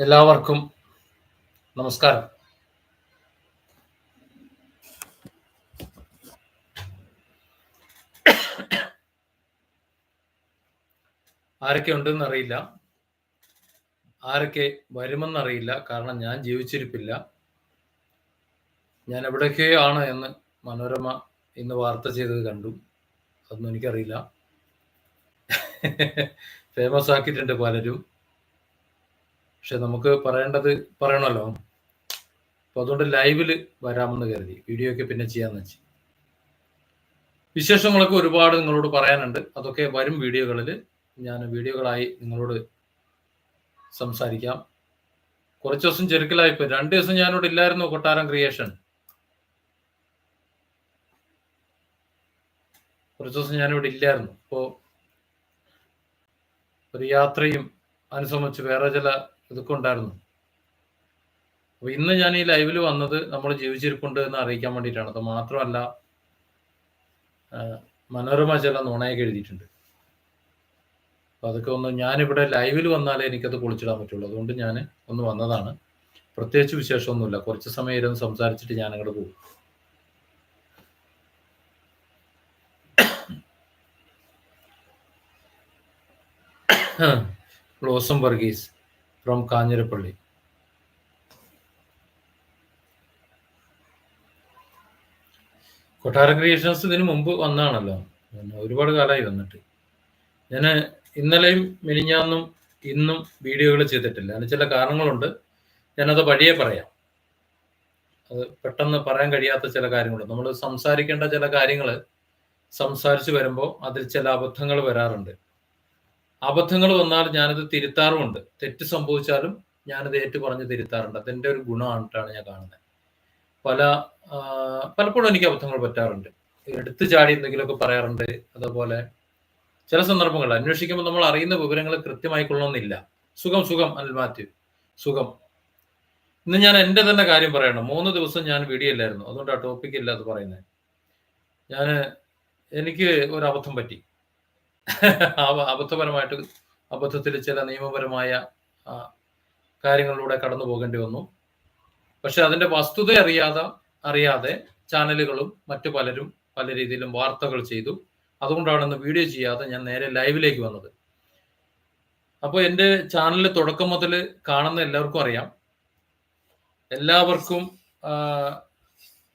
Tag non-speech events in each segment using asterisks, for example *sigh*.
എല്ലാവർക്കും നമസ്കാരം. ആരൊക്കെ ഉണ്ടെന്ന് അറിയില്ല ആരൊക്കെ വരുമെന്നറിയില്ല. കാരണം ഞാൻ ജീവിച്ചിരിപ്പില്ല. ഞാൻ എവിടെയൊക്കെയാണ് എന്ന് മനോരമ ഇന്ന് വാർത്ത ചെയ്തത് കണ്ടു. അതൊന്നും എനിക്കറിയില്ല. *laughs* ഫേമസ് ആക്കിയിട്ടുണ്ട് പലരും. പക്ഷെ നമുക്ക് പറയേണ്ടത് പറയണമല്ലോ അപ്പൊ അതുകൊണ്ട് ലൈവിൽ വരാമെന്ന് കരുതി. വീഡിയോ ഒക്കെ പിന്നെ ചെയ്യാന്ന് വെച്ച്. വിശേഷങ്ങളൊക്കെ ഒരുപാട് നിങ്ങളോട് പറയാനുണ്ട്. അതൊക്കെ വരും വീഡിയോകളിൽ ഞാൻ വീഡിയോകളായി നിങ്ങളോട് സംസാരിക്കാം. കുറച്ച് ദിവസം ചെറുക്കലായിപ്പോ രണ്ട് ദിവസം ഞാനിവിടെ ഇല്ലായിരുന്നു കൊട്ടാരം ക്രിയേഷൻ കുറച്ച് ദിവസം ഞാനിവിടെ ഇല്ലായിരുന്നു. അപ്പോ ഒരു യാത്രയും അനുസംബന്ധിച്ച് വേറെ ചില ഇതൊക്കെ ഉണ്ടായിരുന്നു അപ്പൊ ഇന്ന് ഞാൻ ഈ ലൈവിൽ വന്നത് നമ്മൾ ജീവിച്ചിരിപ്പുണ്ട് എന്ന് അറിയിക്കാൻ വേണ്ടിയിട്ടാണ്. അത് മാത്രമല്ല മനോരമ ചില നുണയൊക്കെ എഴുതിയിട്ടുണ്ട്. അപ്പൊ അതൊക്കെ ഒന്ന് ഞാനിവിടെ ലൈവിൽ വന്നാലേ എനിക്കത് പൊളിച്ചിടാൻ പറ്റുള്ളൂ. അതുകൊണ്ട് ഞാൻ ഒന്ന് വന്നതാണ്. പ്രത്യേകിച്ച് വിശേഷമൊന്നുമില്ല. കുറച്ച് സമയം ഇരുന്ന് സംസാരിച്ചിട്ട് ഞാൻ അങ്ങോട്ട് പോകും. *coughs* ബ്ലോസം വർഗീസ്. ഫ്രോം കാഞ്ഞിരപ്പള്ളി കൊട്ടാരം ക്രിയേഷൻസ് ഇതിനു മുമ്പ് വന്നാണല്ലോ. ഒരുപാട് കാലമായി വന്നിട്ട്. ഞാൻ ഇന്നലെയും മിനിഞ്ഞാന്നും ഇന്നും വീഡിയോകൾ ചെയ്തിട്ടില്ല. അതിന് ചില കാരണങ്ങളുണ്ട്. ഞാനത് വഴിയെ പറയാം. അത് പെട്ടെന്ന് പറയാൻ കഴിയാത്ത ചില കാര്യങ്ങളുണ്ട്. നമ്മൾ സംസാരിക്കേണ്ട ചില കാര്യങ്ങൾ സംസാരിച്ച് വരുമ്പോൾ അതിൽ ചില അബദ്ധങ്ങൾ വരാറുണ്ട്. അബദ്ധങ്ങൾ വന്നാൽ ഞാനത് തിരുത്താറുമുണ്ട്. തെറ്റ് സംഭവിച്ചാലും ഞാനത് ഏറ്റു പറഞ്ഞ് തിരുത്താറുണ്ട്. അതിന്റെ ഒരു ഗുണമായിട്ടാണ് ഞാൻ കാണുന്നത്. പല പലപ്പോഴും എനിക്ക് അബദ്ധങ്ങൾ പറ്റാറുണ്ട്. എടുത്തു ചാടി എന്തെങ്കിലുമൊക്കെ പറയാറുണ്ട്. അതുപോലെ ചില സന്ദർഭങ്ങളിൽ അന്വേഷിക്കുമ്പോൾ നമ്മൾ അറിയുന്ന വിവരങ്ങൾ കൃത്യമായി കൊള്ളണമെന്നില്ല. സുഖം സുഖം അനിൽ മാത്യു. സുഖം. ഇന്ന് ഞാൻ എന്റെ തന്നെ കാര്യം പറയണം. മൂന്ന് ദിവസം ഞാൻ വീഡിയോ ഇല്ലായിരുന്നു. അതുകൊണ്ട് ആ ടോപ്പിക് ഇല്ല അത് പറയുന്നത്. ഞാൻ എനിക്ക് ഒരു അബദ്ധം പറ്റി. അബദ്ധപരമായിട്ട് അബദ്ധത്തിൽ ചില നിയമപരമായ കാര്യങ്ങളിലൂടെ കടന്നു പോകേണ്ടി വന്നു. പക്ഷെ അതിന്റെ വസ്തുത അറിയാതെ അറിയാതെ ചാനലുകളും മറ്റു പലരും പല രീതിയിലും വാർത്തകൾ ചെയ്തു. അതുകൊണ്ടാണ് ഇന്ന് വീഡിയോ ചെയ്യാതെ ഞാൻ നേരെ ലൈവിലേക്ക് വന്നത്. അപ്പോൾ എന്റെ ചാനൽ തുടക്കം മുതൽ കാണുന്ന എല്ലാവർക്കും അറിയാം. എല്ലാവർക്കും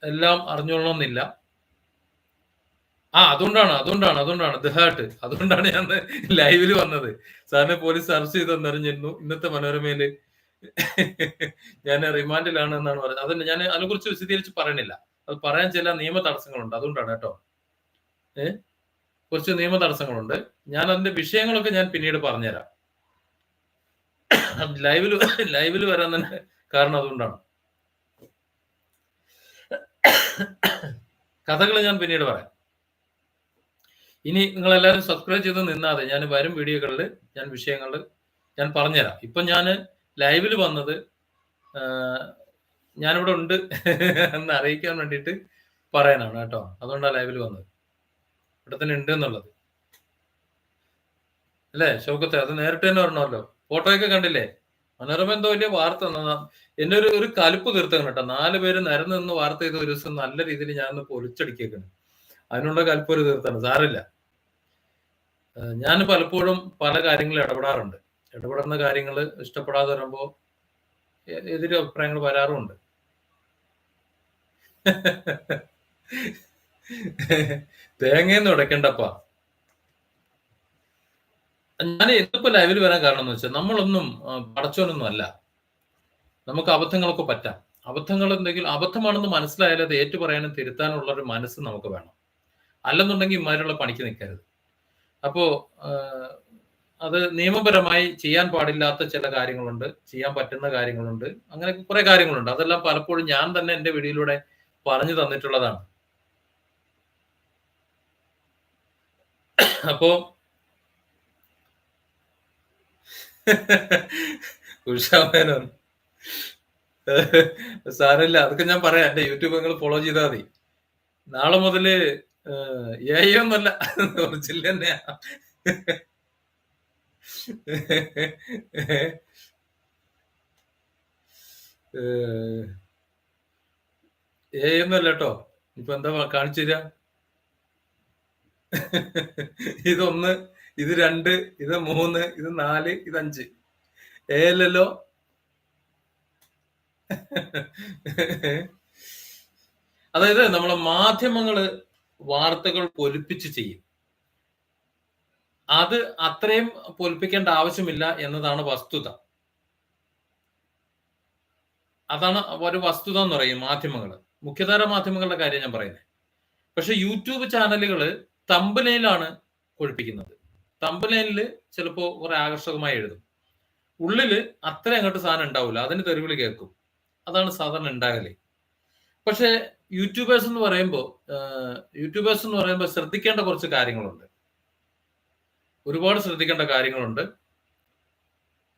എല്ലാം അറിഞ്ഞോളണമെന്നില്ല ആ അതുകൊണ്ടാണ് അതുകൊണ്ടാണ് അതുകൊണ്ടാണ്. ദ ഹാർട്ട് അതുകൊണ്ടാണ് ഞാൻ ലൈവിൽ വന്നത്. സാറിനെ പോലീസ് അറസ്റ്റ് ചെയ്തെന്നറിഞ്ഞിരുന്നു ഇന്നത്തെ മനോരമയിൽ ഞാൻ റിമാൻഡിലാണ് എന്നാണ് പറഞ്ഞത്. അതന്നെ ഞാൻ അതിനെക്കുറിച്ച് വിശദീകരിച്ച് പറയണില്ല. അത് പറയാൻ ചില നിയമ തടസ്സങ്ങളുണ്ട് അതുകൊണ്ടാണ് കേട്ടോ. ഏ? കുറച്ച് നിയമ തടസ്സങ്ങളുണ്ട് ഞാൻ അതിന്റെ വിഷയങ്ങളൊക്കെ ഞാൻ പിന്നീട് പറഞ്ഞുതരാം. ലൈവിൽ ലൈവിൽ വരാൻ തന്നെ കാരണം അതുകൊണ്ടാണ്. കഥകൾ ഞാൻ പിന്നീട് പറയാം. ഇനി നിങ്ങൾ എല്ലാവരും സബ്സ്ക്രൈബ് ചെയ്ത് നിന്നാതെ ഞാൻ വരും വീഡിയോകളിൽ ഞാൻ വിഷയങ്ങൾ ഞാൻ പറഞ്ഞുതരാം. ഇപ്പൊ ഞാൻ ലൈവിൽ വന്നത് ഞാനിവിടെ ഉണ്ട് *laughs* എന്ന് അറിയിക്കാൻ വേണ്ടിയിട്ട് പറയാനാണ് കേട്ടോ. അതുകൊണ്ടാണ് ലൈവിൽ വന്നത്. ഇവിടെ തന്നെ ഉണ്ട് എന്നുള്ളത്. അല്ലേ ശോകത്തെ അത് നേരിട്ട് തന്നെ പറഞ്ഞല്ലോ ഫോട്ടോയൊക്കെ കണ്ടില്ലേ? മനോരമ എന്തോ വലിയ വാർത്ത. എന്നെ ഒരു ഒരു കലുപ്പ് തീർത്തണം കേട്ടോ. നാല് പേര് നിരന്ന് നിന്ന് വാർത്ത ചെയ്ത ഒരു ദിവസം നല്ല രീതിയിൽ ഞാൻ ഒന്ന് പൊളിച്ചടിക്കേക്കാണ് അതിനുള്ള കൽപ്പൊരു തീർത്താണ് സാറില്ല ഞാൻ പലപ്പോഴും പല കാര്യങ്ങളിൽ ഇടപെടാറുണ്ട്. ഇടപെടുന്ന കാര്യങ്ങൾ ഇഷ്ടപ്പെടാതെ വരുമ്പോൾ എതിരെ അഭിപ്രായങ്ങൾ വരാറുമുണ്ട്. തേങ്ങയൊന്നും ഉടക്കണ്ടപ്പ ഞാൻ ഇന്നിപ്പോ ലൈവിൽ വരാൻ കാരണം എന്ന് വെച്ചാൽ നമ്മളൊന്നും പടച്ചോനൊന്നും അല്ല. നമുക്ക് അബദ്ധങ്ങളൊക്കെ പറ്റാം. അബദ്ധങ്ങൾ എന്തെങ്കിലും അബദ്ധമാണെന്ന് മനസ്സിലായാലും അത് ഏറ്റു പറയാനും തിരുത്താനുള്ള ഒരു മനസ്സ് നമുക്ക് വേണം. അല്ലെന്നുണ്ടെങ്കിൽ ഇമാരുള്ള പണിക്ക് നിൽക്കരുത്. അപ്പോ അത് നിയമപരമായി ചെയ്യാൻ പാടില്ലാത്ത ചില കാര്യങ്ങളുണ്ട് ചെയ്യാൻ പറ്റുന്ന കാര്യങ്ങളുണ്ട് അങ്ങനെ കുറെ കാര്യങ്ങളുണ്ട്. അതെല്ലാം പലപ്പോഴും ഞാൻ തന്നെ എന്റെ വീഡിയോയിലൂടെ പറഞ്ഞു തന്നിട്ടുള്ളതാണ്. അപ്പോ ഉഷാമേനോൻ സാരമില്ല അതൊക്കെ ഞാൻ പറയാം. എന്റെ യൂട്യൂബ് നിങ്ങൾ ഫോളോ ചെയ്താൽ മതി. നാളെ മുതൽ ഏ ഒന്നല്ല ഒറിജിനൽ തന്നെയാ. എ എന്നല്ല കേട്ടോ. ഇപ്പൊ എന്താ കാണിച്ചു തരാ. ഇതൊന്ന് ഇത് രണ്ട് ഇത് മൂന്ന് ഇത് നാല് ഇത് അഞ്ച്. എ അല്ലല്ലോ. അതായത് നമ്മളെ മാധ്യമങ്ങൾ വാർത്തകൾ പൊലിപ്പിച്ച് ചെയ്യും. അത് അത്രയും പൊലിപ്പിക്കേണ്ട ആവശ്യമില്ല എന്നതാണ് വസ്തുത. അതാണ് ഒരു വസ്തുത എന്ന് പറയും മാധ്യമങ്ങൾ മുഖ്യധാര മാധ്യമങ്ങളുടെ കാര്യം ഞാൻ പറയുന്നത് പക്ഷെ യൂട്യൂബ് ചാനലുകൾ തമ്പലയിലാണ് കൊഴിപ്പിക്കുന്നത് തമ്പലയിൽ ചിലപ്പോൾ കുറെ ആകർഷകമായി എഴുതും. ഉള്ളിൽ അത്ര അങ്ങോട്ട് സാധനം ഉണ്ടാവില്ല അതിന് തെരുവിൽ കേൾക്കും. അതാണ് സാധാരണ ഉണ്ടാകൽ. പക്ഷെ യൂട്യൂബേഴ്സ് എന്ന് പറയുമ്പോൾ യൂട്യൂബേഴ്സ് എന്ന് പറയുമ്പോൾ ശ്രദ്ധിക്കേണ്ട കുറച്ച് കാര്യങ്ങളുണ്ട്. ഒരുപാട് ശ്രദ്ധിക്കേണ്ട കാര്യങ്ങളുണ്ട്.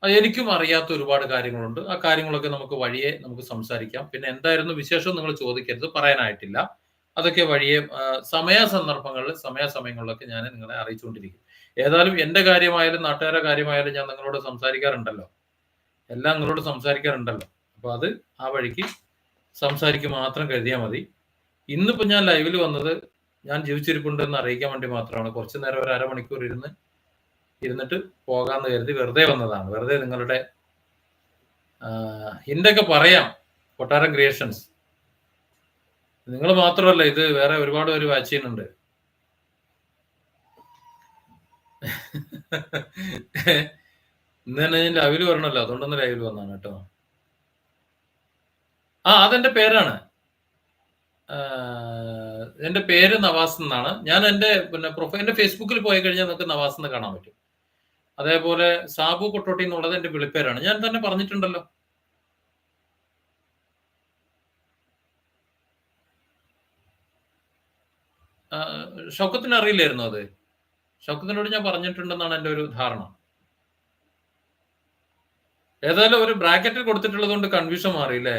എനിക്കും അറിയാത്ത ഒരുപാട് കാര്യങ്ങളുണ്ട്. ആ കാര്യങ്ങളൊക്കെ നമുക്ക് വഴിയെ നമുക്ക് സംസാരിക്കാം. പിന്നെ എന്തായിരുന്നു വിശേഷം നിങ്ങൾ ചോദിക്കരുത് പറയാനായിട്ടില്ല. അതൊക്കെ വഴിയെ സമയ സന്ദർഭങ്ങളിൽ സമയാസമയങ്ങളിലൊക്കെ ഞാൻ നിങ്ങളെ അറിയിച്ചുകൊണ്ടിരിക്കും. ഏതായാലും എന്റെ കാര്യമായാലും നാട്ടുകാരുടെ കാര്യമായാലും ഞാൻ നിങ്ങളോട് സംസാരിക്കാറുണ്ടല്ലോ. എല്ലാം നിങ്ങളോട് സംസാരിക്കാറുണ്ടല്ലോ. അപ്പൊ അത് ആ വഴിക്ക് സംസാരിക്കുക മാത്രം കരുതിയാൽ മതി. ഇന്നിപ്പോൾ ഞാൻ ലൈവിൽ വന്നത് ഞാൻ ജീവിച്ചിരിപ്പുണ്ട് എന്ന് അറിയിക്കാൻ വേണ്ടി മാത്രമാണ്. കുറച്ച് നേരം ഒരു അരമണിക്കൂർ ഇരുന്ന് ഇരുന്നിട്ട് പോകാമെന്ന് കരുതി വെറുതെ വന്നതാണ്. വെറുതെ നിങ്ങളുടെ എന്തൊക്കെ പറയാം കൊട്ടാരം ക്രിയേഷൻസ് നിങ്ങൾ മാത്രമല്ല ഇത് വേറെ ഒരുപാട് പേര് വാച്ച് ചെയ്യുന്നുണ്ട്. ഇന്ന് തന്നെ ഞാൻ ലൈവിൽ വരണല്ലോ. അതുകൊണ്ടൊന്ന് ലൈവിൽ വന്നാണ് കേട്ടോ. ആ അതെന്റെ പേരാണ്. എന്റെ പേര് നവാസ് എന്നാണ്. ഞാൻ എന്റെ പിന്നെ പ്രൊഫൈലിന്റെ ഫേസ്ബുക്കിൽ പോയി കഴിഞ്ഞാൽ നിങ്ങൾക്ക് നവാസ് എന്ന് കാണാൻ പറ്റും. അതേപോലെ സാബു കൊട്ടോട്ടി എന്നുള്ളത് എന്റെ വിളിപ്പേരാണ്. ഞാൻ തന്നെ പറഞ്ഞിട്ടുണ്ടല്ലോ. ഷൗക്കത്തിന് അറിയില്ലായിരുന്നു അത്? ഷൗക്കത്തിനോട് ഞാൻ പറഞ്ഞിട്ടുണ്ടെന്നാണ് എന്റെ ഒരു ധാരണ. ഏതായാലും ഒരു ബ്രാക്കറ്റിൽ കൊടുത്തിട്ടുള്ളത് കൊണ്ട് കൺഫ്യൂഷൻ മാറിയില്ലേ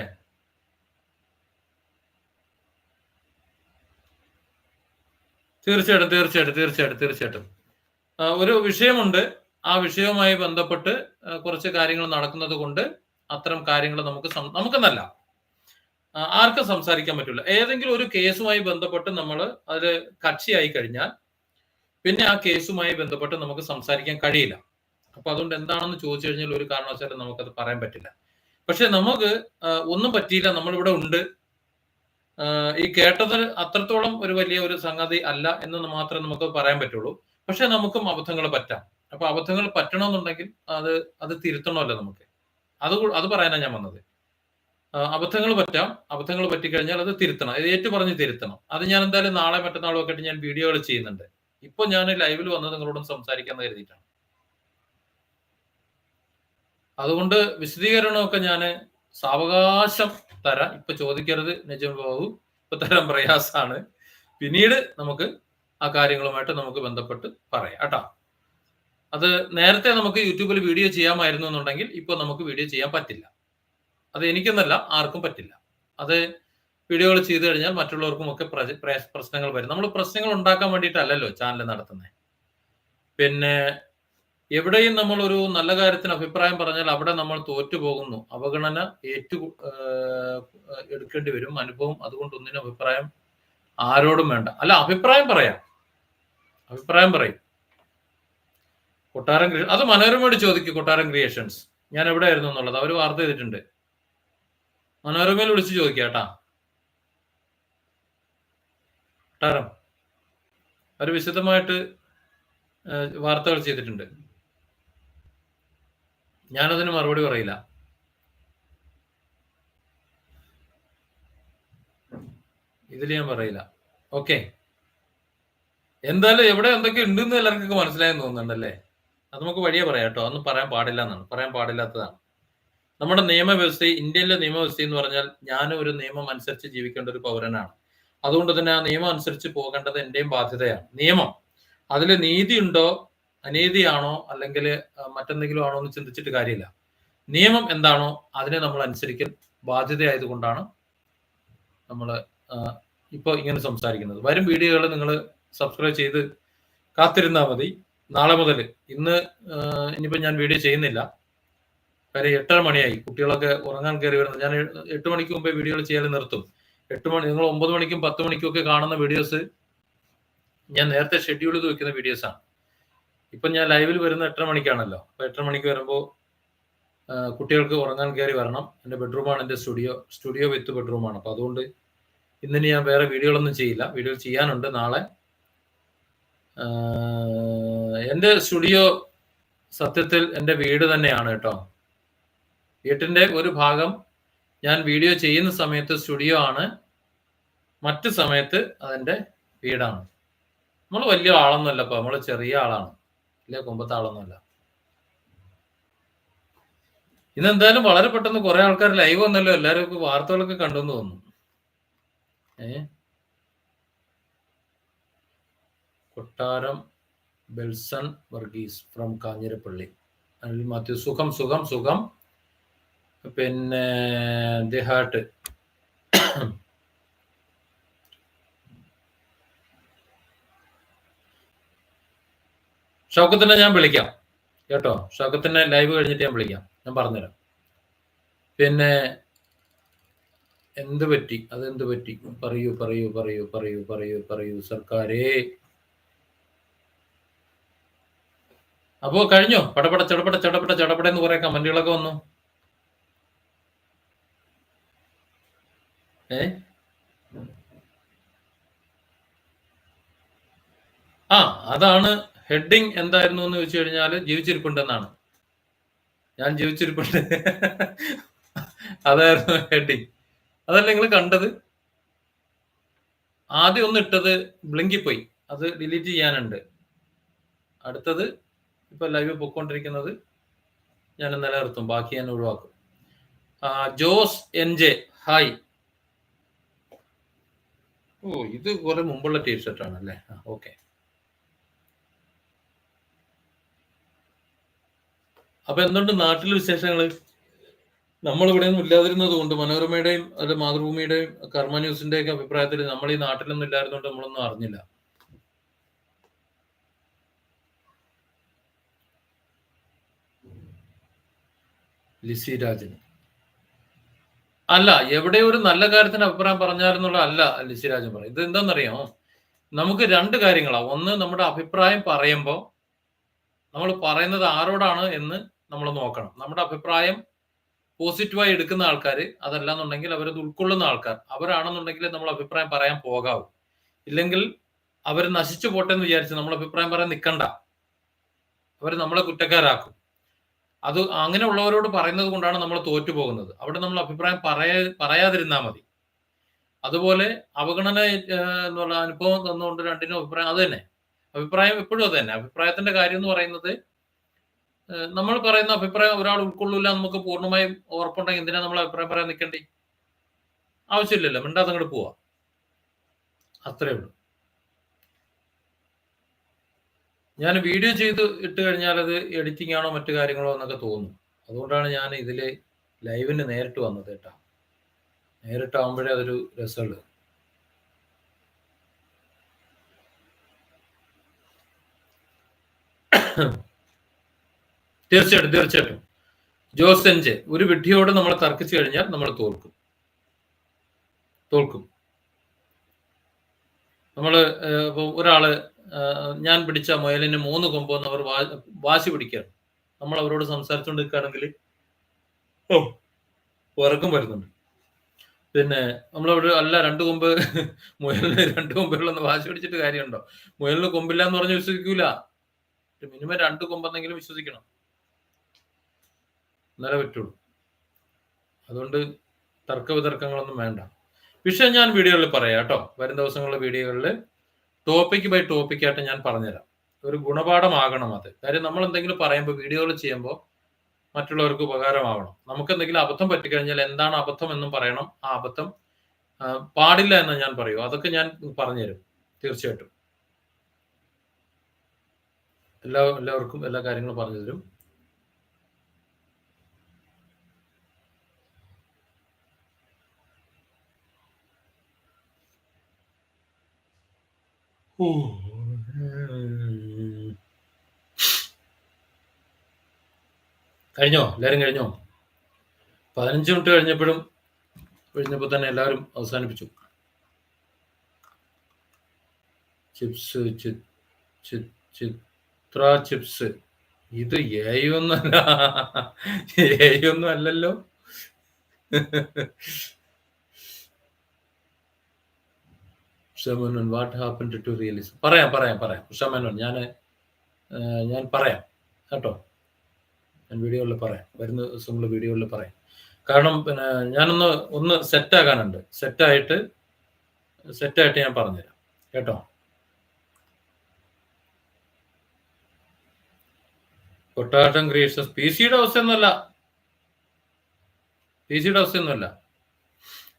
തീർച്ചയായിട്ടും തീർച്ചയായിട്ടും തീർച്ചയായിട്ടും തീർച്ചയായിട്ടും. ഒരു വിഷയമുണ്ട്. ആ വിഷയവുമായി ബന്ധപ്പെട്ട് കുറച്ച് കാര്യങ്ങൾ നടക്കുന്നത് കൊണ്ട് അത്തരം കാര്യങ്ങൾ നമുക്ക് നമുക്കെന്നല്ല. ആർക്കും സംസാരിക്കാൻ പറ്റില്ല. ഏതെങ്കിലും ഒരു കേസുമായി ബന്ധപ്പെട്ട് നമ്മൾ അതിൽ കക്ഷിയായി കഴിഞ്ഞാൽ പിന്നെ ആ കേസുമായി ബന്ധപ്പെട്ട് നമുക്ക് സംസാരിക്കാൻ കഴിയില്ല. അപ്പൊ അതുകൊണ്ട് എന്താണെന്ന് ചോദിച്ചു കഴിഞ്ഞാൽ ഒരു കാരണവശാലും നമുക്കത് പറയാൻ പറ്റില്ല. പക്ഷെ നമുക്ക് ഒന്നും പറ്റിയില്ല. നമ്മളിവിടെ ഉണ്ട്. ഈ കേട്ടത് അത്രത്തോളം ഒരു വലിയ ഒരു സംഗതി അല്ല എന്ന് മാത്രമേ നമുക്ക് പറയാൻ പറ്റുള്ളൂ. പക്ഷെ നമുക്കും അബദ്ധങ്ങൾ പറ്റാം. അപ്പൊ അബദ്ധങ്ങൾ പറ്റണമെന്നുണ്ടെങ്കിൽ അത് അത് തിരുത്തണമല്ലോ നമുക്ക്. അത് അത് പറയാനാണ് ഞാൻ വന്നത്. അബദ്ധങ്ങൾ പറ്റാം. അബദ്ധങ്ങൾ പറ്റിക്കഴിഞ്ഞാൽ അത് തിരുത്തണം. ഇത് ഏറ്റു പറഞ്ഞ് തിരുത്തണം. അത് ഞാൻ എന്തായാലും നാളെ മറ്റന്നാളും ഒക്കെ ആയിട്ട് ഞാൻ വീഡിയോകൾ ചെയ്യുന്നുണ്ട്. ഇപ്പൊ ഞാൻ ലൈവിൽ വന്നത് നിങ്ങളോടും സംസാരിക്കാൻ കരുതിയിട്ടാണ്. അതുകൊണ്ട് വിശദീകരണമൊക്കെ ഞാൻ സാവകാശം തരാം. ഇപ്പൊ ചോദിക്കരുത് നിജം ബാബു. ഇപ്പൊ തരാൻ പ്രയാസാണ്. പിന്നീട് നമുക്ക് ആ കാര്യങ്ങളുമായിട്ട് നമുക്ക് ബന്ധപ്പെട്ട് പറയാം കേട്ടോ. അത് നേരത്തെ നമുക്ക് യൂട്യൂബിൽ വീഡിയോ ചെയ്യാമായിരുന്നു എന്നുണ്ടെങ്കിൽ ഇപ്പൊ നമുക്ക് വീഡിയോ ചെയ്യാൻ പറ്റില്ല. അത് എനിക്കെന്നല്ല ആർക്കും പറ്റില്ല. അത് വീഡിയോകൾ ചെയ്തു കഴിഞ്ഞാൽ മറ്റുള്ളവർക്കും ഒക്കെ പ്രശ്നങ്ങൾ വരും. നമ്മൾ പ്രശ്നങ്ങൾ ഉണ്ടാക്കാൻ വേണ്ടിയിട്ടല്ലല്ലോ ചാനൽ നടത്തുന്നത് പിന്നെ എവിടെയും നമ്മൾ ഒരു നല്ല കാര്യത്തിന് അഭിപ്രായം പറഞ്ഞാൽ അവിടെ നമ്മൾ തോറ്റുപോകുന്നു. അവഗണന ഏറ്റു എടുക്കേണ്ടി വരും. അനുഭവം അതുകൊണ്ട് ഒന്നിനും അഭിപ്രായം ആരോടും വേണ്ട. അല്ല അഭിപ്രായം പറയാം. അഭിപ്രായം പറയും. കൊട്ടാരം അത് മനോരമയോട് ചോദിക്കും കൊട്ടാരം ക്രിയേഷൻസ്. ഞാൻ എവിടെ ആയിരുന്നു എന്നുള്ളത്. അവർ വാർത്ത ചെയ്തിട്ടുണ്ട്. മനോരമയിൽ വിളിച്ച് ചോദിക്കാട്ടാ കൊട്ടാരം. അവർ വിശദമായിട്ട് വാർത്തകൾ ചെയ്തിട്ടുണ്ട്. ഞാനതിന് മറുപടി പറയില്ല. ഇതിൽ ഞാൻ പറയില്ല. ഓക്കെ. എന്തായാലും എവിടെ എന്തൊക്കെ ഉണ്ടെന്ന് എല്ലാവർക്കൊക്കെ മനസ്സിലായെന്ന് തോന്നുന്നുണ്ടല്ലേ? അത് നമുക്ക് വഴിയെ പറയാം കേട്ടോ. അതൊന്നും പറയാൻ പാടില്ല എന്നാണ് പറയാൻ പാടില്ലാത്തതാണ്. നമ്മുടെ നിയമവ്യവസ്ഥ ഇന്ത്യയിലെ നിയമവ്യവസ്ഥ എന്ന് പറഞ്ഞാൽ ഞാനും ഒരു നിയമം അനുസരിച്ച് ജീവിക്കേണ്ട ഒരു പൗരനാണ്. അതുകൊണ്ട് തന്നെ ആ നിയമം അനുസരിച്ച് പോകേണ്ടത് എന്റെയും ബാധ്യതയാണ്. നിയമം. അതിൽ നീതി ഉണ്ടോ? അനീതിയാണോ അല്ലെങ്കിൽ മറ്റെന്തെങ്കിലും ആണോ എന്ന് ചിന്തിച്ചിട്ട് കാര്യമില്ല. നിയമം എന്താണോ അതിനെ നമ്മൾ അനുസരിക്കൽ ബാധ്യതയായതുകൊണ്ടാണ് നമ്മൾ ഇപ്പോൾ ഇങ്ങനെ സംസാരിക്കുന്നത്. വരും വീഡിയോകൾ നിങ്ങൾ സബ്സ്ക്രൈബ് ചെയ്ത് കാത്തിരുന്നാൽ മതി. നാളെ മുതൽ ഇന്ന് ഇനിയിപ്പോൾ ഞാൻ വീഡിയോ ചെയ്യുന്നില്ല. കാര്യം എട്ടര മണിയായി. കുട്ടികളൊക്കെ ഉറങ്ങാൻ കയറി വരുന്നത് ഞാൻ എട്ട് മണിക്ക് മുമ്പേ വീഡിയോകൾ ചെയ്യാൻ നിർത്തും. എട്ട് മണി നിങ്ങൾ ഒമ്പത് മണിക്കും പത്ത് മണിക്കും ഒക്കെ കാണുന്ന വീഡിയോസ് ഞാൻ നേരത്തെ ഷെഡ്യൂൾ ചെയ്ത് വെക്കുന്ന വീഡിയോസ് ആണ് ഇപ്പം ഞാൻ ലൈവിൽ വരുന്ന എട്ടര മണിക്കാണല്ലോ. അപ്പൊ എട്ടര മണിക്ക് വരുമ്പോൾ കുട്ടികൾക്ക് ഉറങ്ങാൻ കയറി വരണം. എന്റെ ബെഡ്റൂമാണ് എന്റെ സ്റ്റുഡിയോ സ്റ്റുഡിയോ വിത്ത് ബെഡ്റൂമാണ് അപ്പോൾ അതുകൊണ്ട് ഇന്നിനി ഞാൻ വേറെ വീഡിയോകളൊന്നും ചെയ്യില്ല. വീഡിയോ ചെയ്യാനുണ്ട് നാളെ. എന്റെ സ്റ്റുഡിയോ സത്യത്തിൽ എന്റെ വീട് തന്നെയാണ് കേട്ടോ. വീട്ടിന്റെ ഒരു ഭാഗം ഞാൻ വീഡിയോ ചെയ്യുന്ന സമയത്ത് സ്റ്റുഡിയോ ആണ്. മറ്റു സമയത്ത് അതെന്റെ വീടാണ്. നമ്മൾ വലിയ ആളൊന്നുമല്ല ഇപ്പൊ നമ്മൾ ചെറിയ ആളാണ്. വലിയ കുമ്പത്താളൊന്നുമല്ല ഇന്ന് എന്തായാലും വളരെ പെട്ടെന്ന് കുറെ ആൾക്കാർ ലൈവ് വന്നല്ലോ എല്ലാവരും വാർത്തകളൊക്കെ കണ്ടെന്ന് തോന്നുന്നു. ഏ? കൊട്ടാരം ബെൽസൺ വർഗീസ് ഫ്രം കാഞ്ഞിരപ്പള്ളി. അനിൽ മാത്യു സുഖം സുഖം സുഖം. പിന്നെ ദി ഹാർട്ട്. ഷൗക്കത്തിനെ ഞാൻ വിളിക്കാം. കേട്ടോ? ഷൗക്കത്തിനെ ലൈവ് കഴിഞ്ഞിട്ട് ഞാൻ വിളിക്കാം. ഞാൻ പറഞ്ഞുതരാം. പിന്നെ എന്ത് പറ്റി? അതെന്ത് പറ്റി? പറയൂ പറയൂ പറയൂ പറയൂ പറയൂ പറയൂ സർക്കാരേ. അപ്പോ കഴിഞ്ഞോ? പടപട ചടപട ചടപട ചടപട എന്ന് കുറെ കമന്റുകളൊക്കെ വന്നു. ഏ? ആ അതാണ് ഹെഡിങ് എന്തായിരുന്നു എന്ന് ചോദിച്ചു കഴിഞ്ഞാൽ ജീവിച്ചിരിപ്പുണ്ടെന്നാണ്. ഞാൻ ജീവിച്ചിരിപ്പുണ്ട്. അതായിരുന്നു ഹെഡിങ്. അതല്ല നിങ്ങൾ കണ്ടത്? ആദ്യം ഒന്ന് ഇട്ടത് ബ്ലിങ്കിപ്പോയി അത് ഡിലീറ്റ് ചെയ്യാനുണ്ട്. അടുത്തത് ഇപ്പൊ ലൈവ് പൊക്കോണ്ടിരിക്കുന്നത് ഞാൻ നിലനിർത്തും ബാക്കി ഞാൻ ഒഴിവാക്കും. Jose N J hi. ഓ ഇത് കുറെ മുമ്പുള്ള ടീഷർട്ടാണ് അല്ലേ ഓക്കെ അപ്പൊ എന്തുകൊണ്ട് നാട്ടിലെ വിശേഷങ്ങൾ നമ്മളിവിടെ ഒന്നും ഇല്ലാതിരുന്നത് കൊണ്ട് മനോരമയുടെയും അത് മാതൃഭൂമിയുടെയും കർമ്മ ന്യൂസിന്റെ ഒക്കെ അഭിപ്രായത്തിൽ നമ്മൾ ഈ നാട്ടിലൊന്നും ഇല്ലായിരുന്നോണ്ട് നമ്മളൊന്നും അറിഞ്ഞില്ല. ലിസി രാജൻ. അല്ല എവിടെ ഒരു നല്ല കാര്യത്തിന് അഭിപ്രായം പറഞ്ഞാലെന്നുള്ള അല്ല ലിസി രാജൻ പറയും ഇത് എന്താണെന്നറിയാമോ? നമുക്ക് രണ്ട് കാര്യങ്ങളാണ് ഒന്ന് നമ്മുടെ അഭിപ്രായം പറയുമ്പോൾ നമ്മൾ പറയുന്നത് ആരോടാണ് എന്ന് നമ്മൾ നോക്കണം. നമ്മുടെ അഭിപ്രായം പോസിറ്റീവായി എടുക്കുന്ന ആൾക്കാർ അതല്ലാന്നുണ്ടെങ്കിൽ അവരത് ഉൾക്കൊള്ളുന്ന ആൾക്കാർ. അവരാണെന്നുണ്ടെങ്കിൽ നമ്മൾ അഭിപ്രായം പറയാൻ പോകാവും. ഇല്ലെങ്കിൽ അവർ നശിച്ചു പോട്ടെ എന്ന് വിചാരിച്ച് നമ്മൾ അഭിപ്രായം പറയാൻ നിൽക്കണ്ട അവർ നമ്മളെ കുറ്റക്കാരാക്കും. അത് അങ്ങനെ ഉള്ളവരോട് പറയുന്നത് കൊണ്ടാണ് നമ്മൾ തോറ്റു പോകുന്നത്. അവിടെ നമ്മൾ അഭിപ്രായം പറയാ പറയാതിരുന്നാൽ മതി. അതുപോലെ അവഗണന എന്ന് എന്നുള്ള അനുഭവം തന്നുകൊണ്ട് രണ്ടിനും അഭിപ്രായം അത് തന്നെ. അഭിപ്രായം എപ്പോഴും അത് തന്നെ. അഭിപ്രായത്തിന്റെ കാര്യം എന്ന് പറയുന്നത് നമ്മൾ പറയുന്ന അഭിപ്രായം ഒരാൾ ഉൾക്കൊള്ളൂല നമുക്ക് പൂർണമായും ഉറപ്പുണ്ടെങ്കിൽ എന്തിനാ നമ്മൾ അഭിപ്രായം പറയാൻ നിൽക്കേണ്ടി? ആവശ്യമില്ലല്ലോ മിണ്ടാതെ അങ്ങോട്ട് പോവാ. അത്രേ ഉള്ളൂ. ഞാൻ വീഡിയോ ചെയ്ത് ഇട്ട് കഴിഞ്ഞാൽ അത് എഡിറ്റിംഗ് ആണോ മറ്റു കാര്യങ്ങളോ എന്നൊക്കെ തോന്നും. അതുകൊണ്ടാണ് ഞാൻ ഇതിൽ ലൈവിന് നേരിട്ട് വന്നത് കേട്ടോ. നേരിട്ടാവുമ്പോഴേ അതൊരു രസമുള്ളൂ. തീർച്ചയായിട്ടും തീർച്ചയായിട്ടും. ജോസ് എൻജെ ഒരു വിഡ്ഢിയോട് നമ്മൾ തർക്കിച്ചു കഴിഞ്ഞാൽ നമ്മൾ തോൽക്കും. തോൽക്കും. നമ്മൾ ഒരാൾ ഞാൻ പിടിച്ച മുയലിന് മൂന്ന് കൊമ്പെന്ന് അവർ വാ- വാശി പിടിക്കുകയാണ്. നമ്മൾ അവരോട് സംസാരിച്ചുകൊണ്ട് നിൽക്കുകയാണെങ്കിൽ ഓ ഉറക്കം വരുന്നുണ്ട്. പിന്നെ നമ്മളവിടെ അല്ല രണ്ട് കൊമ്പ് മുയലിന് രണ്ട് കൊമ്പുകളൊന്ന് വാശി പിടിച്ചിട്ട് കാര്യമുണ്ടോ? മുയലിന് കൊമ്പില്ല എന്ന് പറഞ്ഞ് വിശ്വസിക്കൂല. മിനിമം രണ്ട് കൊമ്പെന്നെങ്കിലും വിശ്വസിക്കണം. എന്നാലേ പറ്റുള്ളൂ. അതുകൊണ്ട് തർക്ക വിതർക്കങ്ങളൊന്നും വേണ്ട. വിഷയം ഞാൻ വീഡിയോകളിൽ പറയാം കേട്ടോ. വരും ദിവസങ്ങളിലെ വീഡിയോകളിൽ ടോപ്പിക് ബൈ ടോപ്പിക് ആയിട്ട് ഞാൻ പറഞ്ഞുതരാം. ഒരു ഗുണപാഠമാകണം അത്. കാര്യം നമ്മൾ എന്തെങ്കിലും പറയുമ്പോൾ വീഡിയോകൾ ചെയ്യുമ്പോൾ മറ്റുള്ളവർക്ക് ഉപകാരമാവണം. നമുക്ക് എന്തെങ്കിലും അബദ്ധം പറ്റിക്കഴിഞ്ഞാൽ എന്താണ് അബദ്ധം എന്നും പറയണം. ആ അബദ്ധം പാടില്ല എന്ന് ഞാൻ പറയൂ. അതൊക്കെ ഞാൻ പറഞ്ഞുതരും തീർച്ചയായിട്ടും. എല്ലാ എല്ലാവർക്കും എല്ലാ കാര്യങ്ങളും പറഞ്ഞു തരും കഴിഞ്ഞോ? എല്ലാരും കഴിഞ്ഞോ? പതിനഞ്ച് മിനിറ്റ് കഴിഞ്ഞപ്പോഴും കഴിഞ്ഞപ്പോൾ തന്നെ എല്ലാവരും അവസാനിപ്പിച്ചു. Chips Chitra chips. ഇത് ഏയൊന്നല്ല ഏയൊന്നും അല്ലല്ലോ. Usha Menon what happen to realism പറയാം പറയാം പറയാം. ഉഷമനോൻ ഞാൻ ഞാൻ പറയാം കേട്ടോ? ഞാൻ വീഡിയോയിൽ പറയാം. വരുന്ന ദിവസങ്ങളിൽ വീഡിയോയിൽ പറയാം. കാരണം പിന്നെ ഞാനൊന്ന് ഒന്ന് സെറ്റാകാനുണ്ട് സെറ്റായിട്ട് സെറ്റായിട്ട് ഞാൻ പറഞ്ഞുതരാം. കേട്ടോ? കൊട്ടാട്ടം ക്രിയേഷൻസ് പി സിയുടെ അവസ്ഥയൊന്നുമല്ല. പി സിയുടെ അവസ്ഥയൊന്നുമല്ല.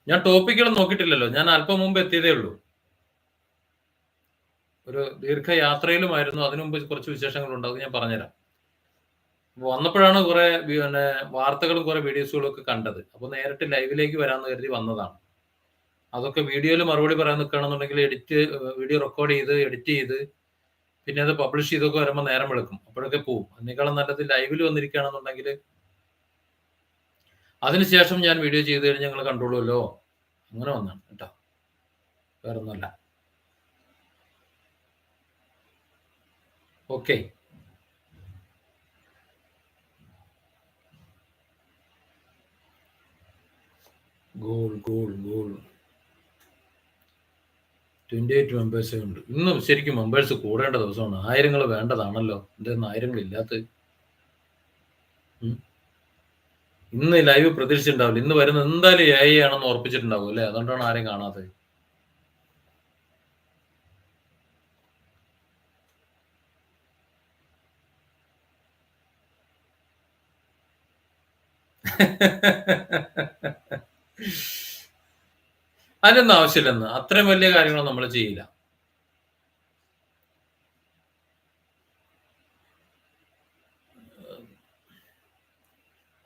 ഞാൻ ടോപ്പിക്കുകൾ നോക്കിയിട്ടില്ലല്ലോ. ഞാൻ അല്പം മുമ്പ് എത്തിയതേ ഉള്ളൂ. ഒരു ദീർഘയാത്രയിലുമായിരുന്നു. അതിനു മുമ്പ് കുറച്ച് വിശേഷങ്ങൾ ഉണ്ട് അത് ഞാൻ പറഞ്ഞുതരാം. വന്നപ്പോഴാണ് കുറെ പിന്നെ വാർത്തകളും കുറെ വീഡിയോസുകളും ഒക്കെ കണ്ടത്. അപ്പൊ നേരിട്ട് ലൈവിലേക്ക് വരാമെന്ന് കരുതി വന്നതാണ്. അതൊക്കെ വീഡിയോയിൽ മറുപടി പറയാൻ നിൽക്കുകയാണെന്നുണ്ടെങ്കിൽ എഡിറ്റ് വീഡിയോ റെക്കോർഡ് ചെയ്ത് എഡിറ്റ് ചെയ്ത് പിന്നെ അത് പബ്ലിഷ് ചെയ്തൊക്കെ വരുമ്പോൾ നേരം വെളുക്കും. അപ്പോഴൊക്കെ പോവും. അതിനേക്കാളും നല്ലത് ലൈവിൽ വന്നിരിക്കുകയാണെന്നുണ്ടെങ്കിൽ അതിനുശേഷം ഞാൻ വീഡിയോ ചെയ്ത് കഴിഞ്ഞ് ഞങ്ങൾ കണ്ടോളൂല്ലോ അങ്ങനെ വന്നാണ് കേട്ടോ. വേറെ ഒന്നല്ല okay. Goal goal goal. Twenty eight മെമ്പേഴ്സേ ഉണ്ട്. ഇന്ന് ശരിക്കും മെമ്പേഴ്സ് കൂടേണ്ട ദിവസമാണ്. ആയിരങ്ങൾ വേണ്ടതാണല്ലോ. എന്തെന്ന് ആയിരങ്ങൾ ഇല്ലാത്ത ഇന്ന് ലൈവ് പ്രതീക്ഷിച്ചിട്ടുണ്ടാവില്ല. ഇന്ന് വരുന്ന എന്തായാലും എ ആണെന്ന് ഉറപ്പിച്ചിട്ടുണ്ടാവും അല്ലേ? അതുകൊണ്ടാണ് ആരും കാണാത്തത്. *laughs* അതിനൊന്നും ആവശ്യമില്ലെന്ന്. അത്രയും വലിയ കാര്യങ്ങൾ നമ്മൾ ചെയ്യില്ല.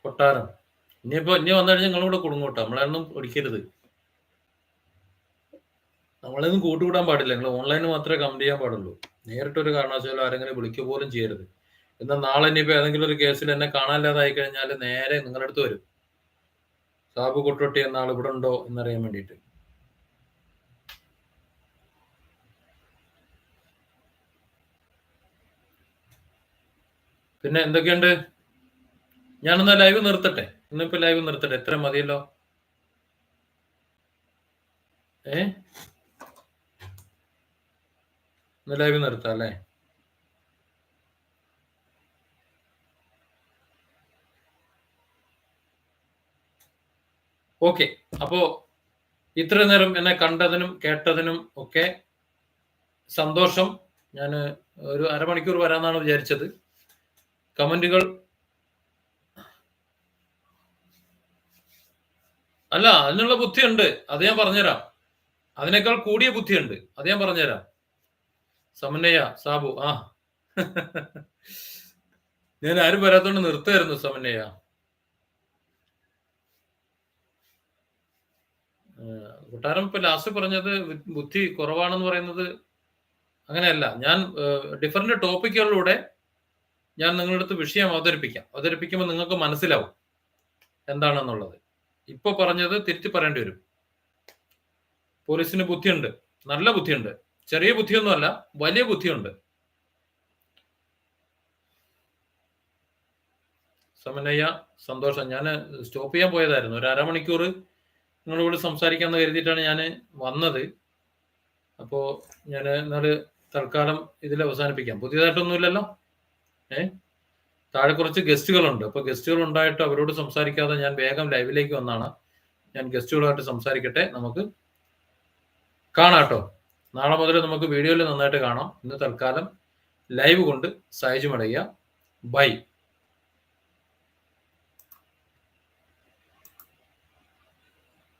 കൊട്ടാരം. ഇനിയിപ്പോ ഇനി വന്നു കഴിഞ്ഞാൽ നിങ്ങളും കൂടെ കുടുങ്ങും കേട്ടോ. നമ്മളൊന്നും ഒടിക്കരുത് നമ്മളൊന്നും കൂട്ടുകൂടാൻ പാടില്ല. നിങ്ങൾ ഓൺലൈനിൽ മാത്രമേ കമന്റ് ചെയ്യാൻ പാടുള്ളൂ. നേരിട്ടൊരു കാരണവശാലും ആരെങ്കിലും വിളിക്കുക പോലും ചെയ്യരുത്. എന്നാൽ നാളെ ഇനിയിപ്പോ ഏതെങ്കിലും ഒരു കേസിൽ എന്നെ കാണാനില്ലാതായി കഴിഞ്ഞാൽ നേരെ നിങ്ങളുടെ അടുത്ത് വരും. സാബു കൊട്ടോട്ടി എന്ന ആൾ ഇവിടെ ഉണ്ടോ എന്നറിയാൻ വേണ്ടിയിട്ട്. പിന്നെ എന്തൊക്കെയുണ്ട്? ഞാനൊന്ന് ലൈവ് നിർത്തട്ടെ. ഇന്നിപ്പോ ലൈവ് നിർത്തട്ടെ. എത്ര മതിയല്ലോ? ഏ? ഇന്ന് ലൈവ് നിർത്താം അല്ലേ? ഓക്കെ അപ്പോ ഇത്ര നേരം എന്നെ കണ്ടതിനും കേട്ടതിനും ഒക്കെ സന്തോഷം. ഞാൻ ഒരു അരമണിക്കൂർ വരാന്നാണ് വിചാരിച്ചത്. കമന്റുകൾ. അല്ല അതിനുള്ള ബുദ്ധിയുണ്ട്. അത് ഞാൻ പറഞ്ഞുതരാം. അതിനേക്കാൾ കൂടിയ ബുദ്ധിയുണ്ട്. അത് ഞാൻ പറഞ്ഞുതരാം. സമന്വയ സാബു ആ. ഞാൻ ആരും വരാത്തോണ്ട് നിർത്തായിരുന്നു സമന്വയ. കൊട്ടാരം ഇപ്പൊ ലാസ്റ്റ് പറഞ്ഞത് ബുദ്ധി കുറവാണെന്ന് പറയുന്നത് അങ്ങനെയല്ല. ഞാൻ ഡിഫറെന്റ് ടോപ്പിക്കുകളിലൂടെ ഞാൻ നിങ്ങളുടെ അടുത്ത് വിഷയം അവതരിപ്പിക്കാം. അവതരിപ്പിക്കുമ്പോൾ നിങ്ങൾക്ക് മനസ്സിലാവും എന്താണെന്നുള്ളത്. ഇപ്പൊ പറഞ്ഞത് തിരിച്ചു പറയേണ്ടി വരും. പോലീസിന് ബുദ്ധിയുണ്ട്. നല്ല ബുദ്ധിയുണ്ട്. ചെറിയ ബുദ്ധിയൊന്നുമല്ല വലിയ ബുദ്ധിയുണ്ട്. സമനയ്യ സന്തോഷം. ഞാൻ സ്റ്റോപ്പ് ചെയ്യാൻ പോയതായിരുന്നു. ഒരു അരമണിക്കൂർ നിങ്ങളോട് സംസാരിക്കാമെന്ന് കരുതിയിട്ടാണ് ഞാൻ വന്നത്. അപ്പോൾ ഞാൻ എന്നാൽ തൽക്കാലം ഇതിൽ അവസാനിപ്പിക്കാം. പുതിയതായിട്ടൊന്നുമില്ലല്ലോ? ഏ? താഴെ കുറച്ച് ഗസ്റ്റുകളുണ്ട്. അപ്പോൾ ഗസ്റ്റുകൾ ഉണ്ടായിട്ട് അവരോട് സംസാരിക്കാതെ ഞാൻ വേഗം ലൈവിലേക്ക് വന്നാണ്. ഞാൻ ഗസ്റ്റുകളുമായിട്ട് സംസാരിക്കട്ടെ. നമുക്ക് കാണാട്ടോ. നാളെ മുതൽ നമുക്ക് വീഡിയോയിൽ നന്നായിട്ട് കാണാം. ഇന്ന് തൽക്കാലം ലൈവ് കൊണ്ട് സഹജമടയ്യ ബൈ.